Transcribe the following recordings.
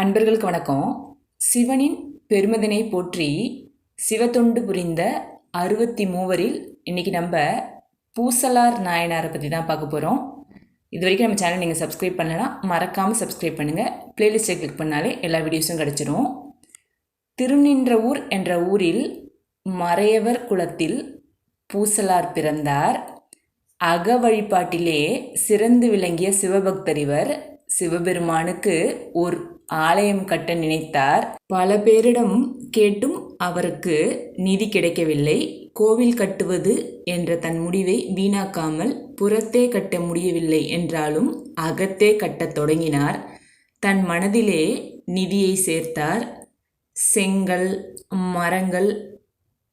அன்பர்களுக்கு வணக்கம். சிவனின் பெருமதனை போற்றி சிவத்தொண்டு புரிந்த அறுபத்தி மூவரில் இன்றைக்கி நம்ம பூசலார் நாயனாரை பற்றி தான் பார்க்க போகிறோம் இது வரைக்கும் நம்ம சேனல் நீங்கள் சப்ஸ்கிரைப் பண்ணலாம் மறக்காமல் சப்ஸ்கிரைப் பண்ணுங்கள் பிளேலிஸ்ட்டை கிளிக் பண்ணாலே எல்லா வீடியோஸும் கிடச்சிரும். திருநின்ற ஊர் என்ற ஊரில் மறையவர் குலத்தில் பூசலார் பிறந்தார். அக வழிபாட்டிலே சிறந்து விளங்கிய சிவபக்தர் இவர். சிவபெருமானுக்கு ஒரு ஆலயம் கட்ட நினைத்தார். பல பேரிடம் கேட்டும் அவருக்கு நிதி கிடைக்கவில்லை. கோவில் கட்டுவது என்ற தன் முடிவை வீணாக்காமல் புறத்தே கட்ட முடியவில்லை என்றாலும் அகத்தே கட்டத் தொடங்கினார். தன் மனதிலே நிதியை சேர்த்தார். செங்கல் மரங்கள்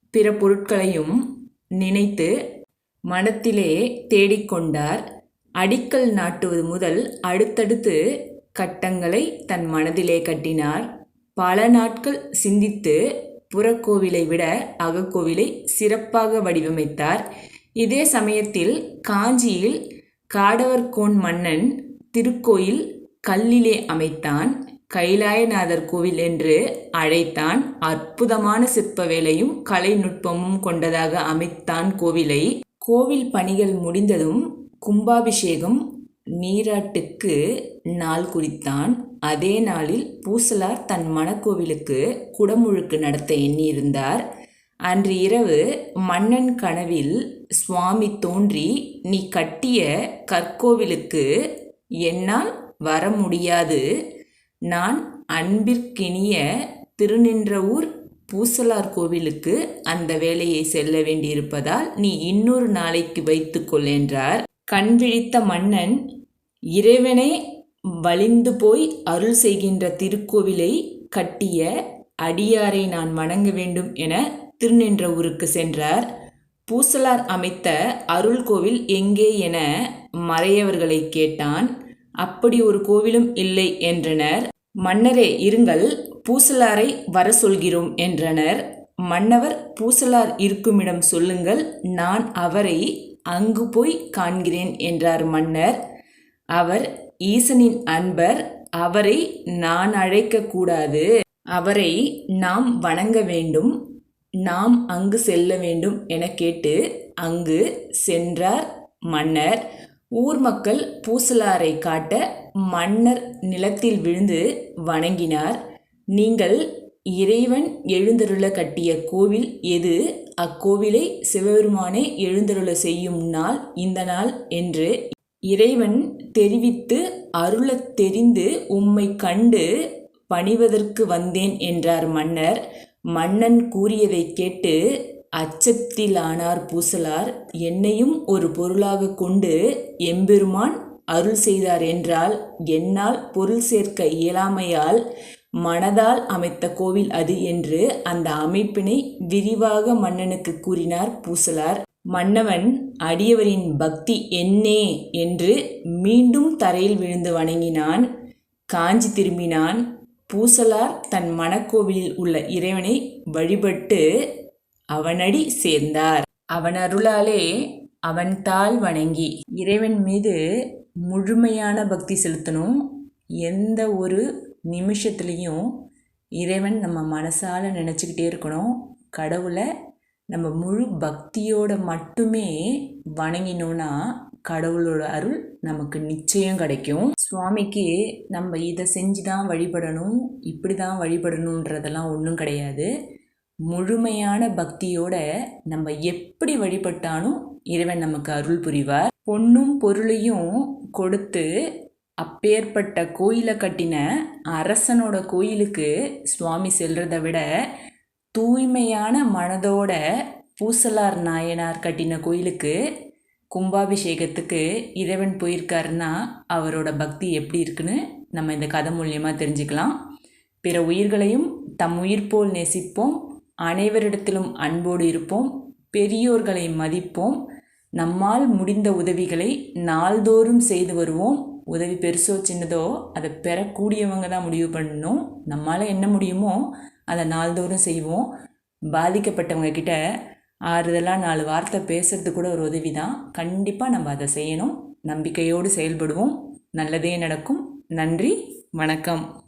பிற பொருட்களையும் நினைத்து மனத்திலே தேடிக்கொண்டார். அடிக்கல் நாட்டுவது முதல் அடுத்தடுத்து கட்டங்களை தன் மனதிலே கட்டினார். பல நாட்கள் சிந்தித்து புறக்கோவிலை விட அகக்கோவிலை சிறப்பாக வடிவமைத்தார். இதே சமயத்தில் காஞ்சியில் காடவர்கோன் மன்னன் திருக்கோயில் கல்லிலே அமைத்தான். கைலாயநாதர் கோவில் என்று அழைத்தான். அற்புதமான சிற்ப வேலையும் கலைநுட்பமும் கொண்டதாக அமைத்தான் கோவிலை. கோவில் பணிகள் முடிந்ததும் கும்பாபிஷேகம் நீராட்டுக்கு நாள் குறித்தான். அதே நாளில் பூசலார் தன் மணக்கோவிலுக்கு குடமுழுக்கு நடத்த எண்ணியிருந்தார். அன்று இரவு மன்னன் கனவில் சுவாமி தோன்றி நீ கட்டிய கற்கோவிலுக்கு என்னால் வர முடியாது நான் அன்பிற்கினிய திருநின்றவூர் பூசலார் கோவிலுக்கு அந்த வேலையை செல்ல வேண்டியிருப்பதால் நீ இன்னொரு நாளைக்கு வைத்துக்கொள் என்றார். கண் விழித்த மன்னன் இறைவனே வலிந்து போய் அருள் செய்கின்ற திருக்கோவிலை கட்டிய அடியாரை நான் வணங்க வேண்டும் என திருநின்ற ஊருக்கு சென்றார். பூசலார் அமைத்த அருள் கோவில் எங்கே என மறையவர்களை கேட்டான். அப்படி ஒரு கோவிலும் இல்லை என்றனர். மன்னரே இருங்கள் பூசலாரை வர சொல்கிறோம் என்றனர். மன்னவர் பூசலார் இருக்குமிடம் சொல்லுங்கள் நான் அவரை அங்கு போய் காண்கிறேன் என்றார் மன்னர். அவர் ஈசனின் அன்பர் அவரை நான் அழைக்கக்கூடாது அவரை நாம் வணங்க வேண்டும். நாம் அங்கு செல்ல வேண்டும் என கேட்டு அங்கு சென்றார் மன்னர். ஊர் மக்கள் பூசலாரை காட்ட மன்னர் நிலத்தில் விழுந்து வணங்கினார். நீங்கள் இறைவன் எழுந்தருள கட்டிய கோவில் எது? அக்கோவிலை சிவபெருமானே எழுந்தருள செய்யும் நாள் இந்த நாள் என்று இறைவன் தெரிவித்து அருளத் தெரிந்து உம்மை கண்டு பணிவதற்கு வந்தேன் என்றார் மன்னர். மன்னன் கூறியதை கேட்டு அச்சத்திலானார் பூசலார் என்னையும் ஒரு பொருளாக கொண்டு எம்பெருமான் அருள் செய்தார் என்றால் என்னால் பொருள் சேர்க்க இயலாமையால் மனதால் அமைத்த கோவில் அது என்று அந்த அமைப்பினை விரிவாக மன்னனுக்கு கூறினார் பூசலார். மன்னவன் அடியவரின் பக்தி என்னே என்று மீண்டும் தரையில் விழுந்து வணங்கினான். காஞ்சி திரும்பினான். பூசலார் தன் மணக்கோவிலில் உள்ள இறைவனை வழிபட்டு அவனடி சேர்ந்தார். அவன் அருளாலே அவன் தாள் வணங்கி இறைவன் மீது முழுமையான பக்தி செலுத்தணும். எந்த ஒரு நிமிஷத்துலேயும் இறைவன் நம்ம மனசால் நினச்சிக்கிட்டே இருக்கணும். கடவுளை நம்ம முழு பக்தியோட மட்டுமே வணங்கினோன்னா கடவுளோட அருள் நமக்கு நிச்சயம் கிடைக்கும். சுவாமிக்கு நம்ம இதை செஞ்சு தான் வழிபடணும் இப்படி தான் வழிபடணுன்றதெல்லாம் ஒன்றும் கிடையாது. முழுமையான பக்தியோட நம்ம எப்படி வழிபட்டாலும் இறைவன் நமக்கு அருள் புரிவார். பொண்ணும் பொருளையும் கொடுத்து அப்பேற்பட்ட கோயிலை கட்டின அரசனோட கோயிலுக்கு சுவாமி செல்றதை விட தூய்மையான மனதோட பூசலார் நாயனார் கட்டின கோயிலுக்கு கும்பாபிஷேகத்துக்கு இறைவன் போயிருக்காருன்னா அவரோட பக்தி எப்படி இருக்குன்னு நம்ம இந்த கதை மூலியமாக தெரிஞ்சுக்கலாம். பிற உயிர்களையும் தம் உயிர் போல் நேசிப்போம். அனைவரிடத்திலும் அன்போடு இருப்போம். பெரியோர்களை மதிப்போம். நம்மால் முடிந்த உதவிகளை நாள்தோறும் செய்து வருவோம். உதவி பெருசோ சின்னதோ அதை பெறக்கூடியவங்க தான் முடிவு பண்ணணும். நம்மளால் என்ன முடியுமோ அதை நாள்தோறும் செய்வோம். பாதிக்கப்பட்டவங்க கிட்ட ஆறுதலாக நாலு வார்த்தை பேசுறது கூட ஒரு உதவி தான். கண்டிப்பாக நம்ம அதை செய்யணும். நம்பிக்கையோடு செயல்படுவோம். நல்லதே நடக்கும். நன்றி. வணக்கம்.